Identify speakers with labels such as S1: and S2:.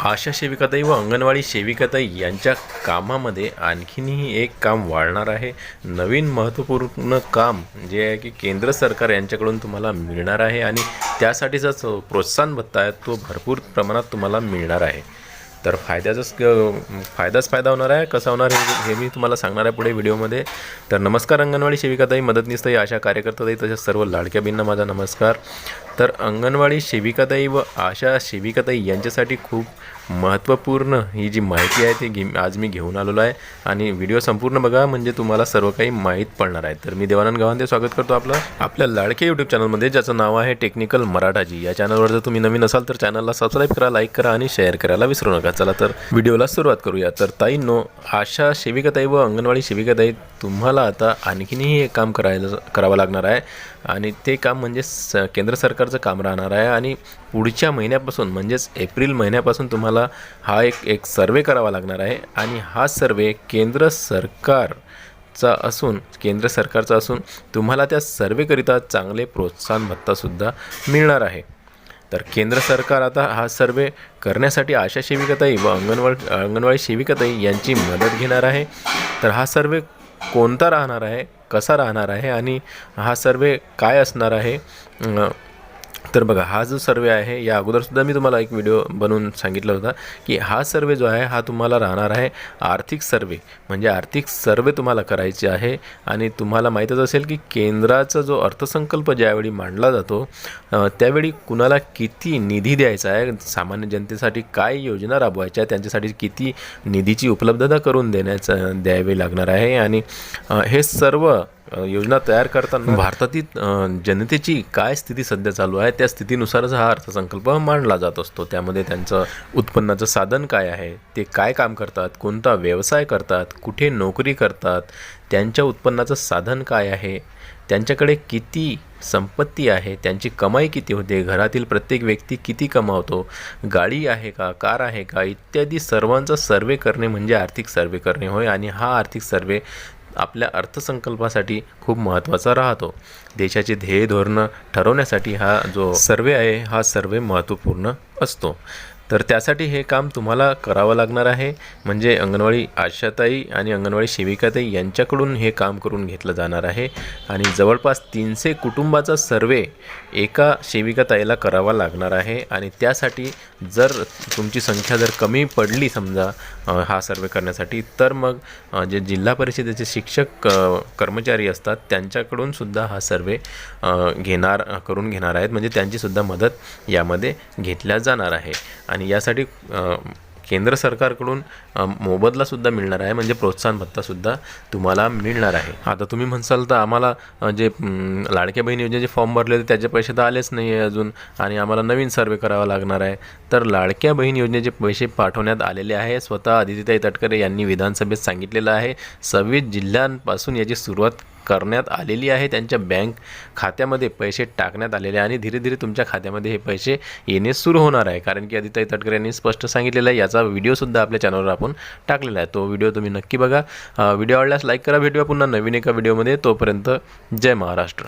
S1: आशा सेविकाताई व अंगणवाडी सेविकाताई यांच्या कामामध्ये आणखीनही एक काम वाढणार आहे. नवीन महत्त्वपूर्ण काम जे आहे की केंद्र सरकार यांच्याकडून तुम्हाला मिळणार आहे आणि त्यासाठीचा जो प्रोत्साहन भत्ता आहे तो भरपूर प्रमाणात तुम्हाला मिळणार आहे. तर फायद्याचाच फायदाच फायदा होणार आहे कसा होणार हे हे मी तुम्हाला सांगणार आहे पुढे व्हिडिओमध्ये. तर नमस्कार अंगणवाडी सेविकाताई मदतनीसताई आशा कार्यकर्ताताई तसेच सर्व लाडक्या बिंना माझा नमस्कार. तर अंगणवाडी सेविकाताई व आशा सेविकाताई यांच्यासाठी खूप महत्त्वपूर्ण ही जी माहिती आहे ती घे आज मी घेऊन आलेलो आहे. आणि व्हिडिओ संपूर्ण बघा म्हणजे तुम्हाला सर्व काही माहीत पडणार आहे. तर मी देवानंद गावांदे स्वागत करतो आपलं. आपल्या लाडके यूट्यूब चॅनलमध्ये ज्याचं नाव आहे टेक्निकल मराठाजी. या चॅनलवर जर तुम्ही नवीन असाल तर चॅनलला सबस्क्राईब करा लाईक करा आणि शेअर करायला विसरू नका. चला तर व्हिडिओला सुरुवात करूया. तर ताईंनो आशा सेविकाताई व अंगणवाडी सेविकाताई तुम्हाला आता आणखीनही एक काम करायला करावं लागणार आहे. आणि ते काम म्हणजे स केंद्र सरकारचं काम राहणार आहे. आणि पुढच्या महिन्यापासून म्हणजेच एप्रिल महिन्यापासून तुम्हाला हा एक एक सर्वे करावा लागणार आहे. आणि हा सर्वे केंद्र सरकारचा असून केंद्र सरकारचा असून तुम्हाला त्या सर्वेकरिता चांगले प्रोत्साहन भत्तासुद्धा मिळणार आहे. तर केंद्र सरकार आता हा सर्वे करण्यासाठी आशा सेविकाताई व अंगणवाडी अंगणवाडी सेविकाताई यांची मदत घेणार आहे. तर हा सर्वे कोणता राहणार आहे? कसा राहणार आहे आणि हा सर्वे काय असणार आहे? तर बघा हा जो सर्वे आहे या अगोदरसुद्धा मी तुम्हाला एक व्हिडिओ बनवून सांगितला होता की हा सर्वे जो आहे हा तुम्हाला राहणार आहे आर्थिक सर्वे. म्हणजे आर्थिक सर्वे तुम्हाला करायचे आहे आणि तुम्हाला माहीतच असेल की केंद्राचा जो अर्थसंकल्प ज्यावेळी मांडला जातो त्यावेळी कुणाला किती निधी द्यायचा आहे सामान्य जनतेसाठी काय योजना राबवायच्या त्यांच्यासाठी किती निधीची उपलब्धता करून देण्याचं द्यावी लागणार आहे आणि हे सर्व योजना तयार करताना भारतातील जनतेची काय स्थिती सध्या चालू आहे त्या स्थितीनुसारच हा अर्थसंकल्प मांडला जात असतो. त्यामध्ये त्यांचं उत्पन्नाचं साधन काय आहे ते काय काम करतात कोणता व्यवसाय करतात कुठे नोकरी करतात त्यांच्या उत्पन्नाचं साधन काय आहे त्यांच्याकडे किती संपत्ती आहे त्यांची कमाई किती होते घरातील प्रत्येक व्यक्ती किती कमावतो गाडी आहे का कार आहे का इत्यादी सर्वांचा सर्वे करणे म्हणजे आर्थिक सर्वे करणे होय. आणि हा आर्थिक सर्वे आपल्या अर्थसंकल्पासाठी खूप महत्त्वाचा राहतो. देशाचे ध्येय धोरणं ठरवण्यासाठी हा जो सर्वे आहे हा सर्वे महत्त्वपूर्ण असतो. तर त्यासाठी हे काम तुम्हाला करावं लागणार आहे. म्हणजे अंगणवाडी आशाताई आणि अंगणवाडी सेविकाताई यांच्याकडून हे काम करून घेतलं जाणार आहे. आणि जवळपास तीनशे कुटुंबाचा सर्वे एका सेविकाताईला करावा लागणार आहे. आणि त्यासाठी जर तुमची संख्या जर कमी पडली समजा हा सर्वे करण्यासाठी तर मग जे जिल्हा परिषदेचे शिक्षक कर्मचारी असतात त्यांच्याकडून सुद्धा हा सर्वे घेणार करून घेणार आहेत. म्हणजे त्यांचीसुद्धा मदत यामध्ये घेतल्या जाणार आहे. आणि आणि यासाठी केंद्र सरकारकडून मोबदलासुद्धा मिळणार आहे म्हणजे प्रोत्साहन भत्तासुद्धा तुम्हाला मिळणार आहे. आता तुम्ही म्हणसाल तर आम्हाला जे लाडक्या बहीण योजनेचे फॉर्म भरले होते त्याचे पैसे तर आलेच नाही आहे अजून आणि आम्हाला नवीन सर्वे करावा लागणार आहे. तर लाडक्या बहीण योजनेचे पैसे पाठवण्यात आलेले आहे स्वतः आदित्यताई तटकरे यांनी विधानसभेत सांगितलेलं आहे. सव्वीस जिल्ह्यांपासून याची सुरुवात करण्यात आलेली आहे. त्यांच्या बँक खात्यामध्ये पैसे टाकण्यात आलेले आणि धीरे धीरे तुमच्या खात्यामध्ये हे पैसे येणे सुरू होणार आहे. कारण की आदिताई तटकरे यांनी स्पष्ट सांगितलेलं आहे. याचा व्हिडिओसुद्धा आपल्या चॅनलवर आपण टाकलेला आहे. तो व्हिडिओ तुम्ही नक्की बघा. व्हिडिओ आवडल्यास लाईक करा. भेटूया पुन्हा नवीन एका व्हिडिओमध्ये. तोपर्यंत जय महाराष्ट्र.